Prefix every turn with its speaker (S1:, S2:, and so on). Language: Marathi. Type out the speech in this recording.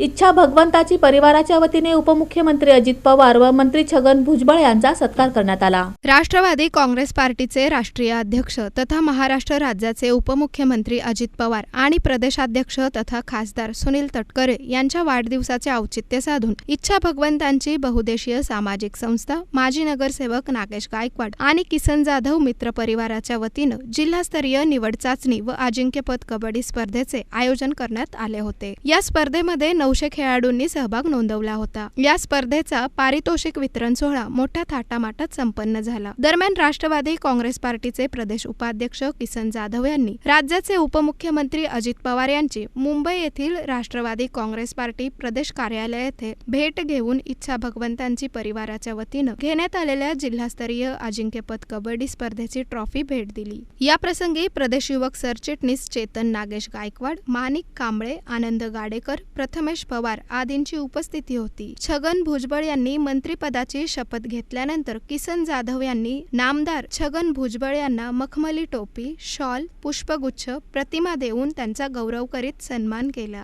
S1: इच्छा भगवंताची परिवाराच्या वतीने उपमुख्यमंत्री अजित पवार व मंत्री छगन भुजबळ यांचा सत्कार करण्यात आला.
S2: राष्ट्रवादी काँग्रेस पार्टीचे राष्ट्रीय अध्यक्ष तथा महाराष्ट्र राज्याचे उपमुख्यमंत्री अजित पवार आणि प्रदेशाध्यक्ष तथा खासदार सुनील तटकरे यांच्या वाढदिवसाचे औचित्य साधून इच्छा भगवंतांची बहुदेशीय सामाजिक संस्था माजी नगरसेवक नागेश गायकवाड आणि किसन जाधव मित्र परिवाराच्या वतीनं जिल्हास्तरीय निवड चाचणी व अजिंक्यपद कबड्डी स्पर्धेचे आयोजन करण्यात आले होते. या स्पर्धेमध्ये नऊशे खेळाडूंनी सहभाग नोंदवला होता. या स्पर्धेचा पारितोषिक वितरण सोहळा मोठ्या थाटामाटात संपन्न झाला. दरम्यान राष्ट्रवादी काँग्रेस पार्टीचे प्रदेश उपाध्यक्ष किसन जाधव यांनी राज्याचे उपमुख्यमंत्री अजित पवार यांची मुंबई येथील राष्ट्रवादी काँग्रेस पार्टी प्रदेश कार्यालय येथे भेट घेऊन इच्छा भगवंतांची परिवाराच्या वतीनं घेण्यात आलेल्या जिल्हास्तरीय अजिंक्यपद कबड्डी स्पर्धेची ट्रॉफी भेट दिली. या प्रसंगी प्रदेश युवक सरचिटणीस चेतन नागेश गायकवाड माणिक कांबळे आनंद गाडेकर प्रथमेश पवार आदींची उपस्थिती होती. छगन भुजबळ यांनी मंत्रिपदाची शपथ घेतल्यानंतर किसन जाधव यांनी नामदार छगन भुजबळ यांना मखमली टोपी शॉल पुष्पगुच्छ प्रतिमा देऊन त्यांचा गौरव करीत सन्मान केला.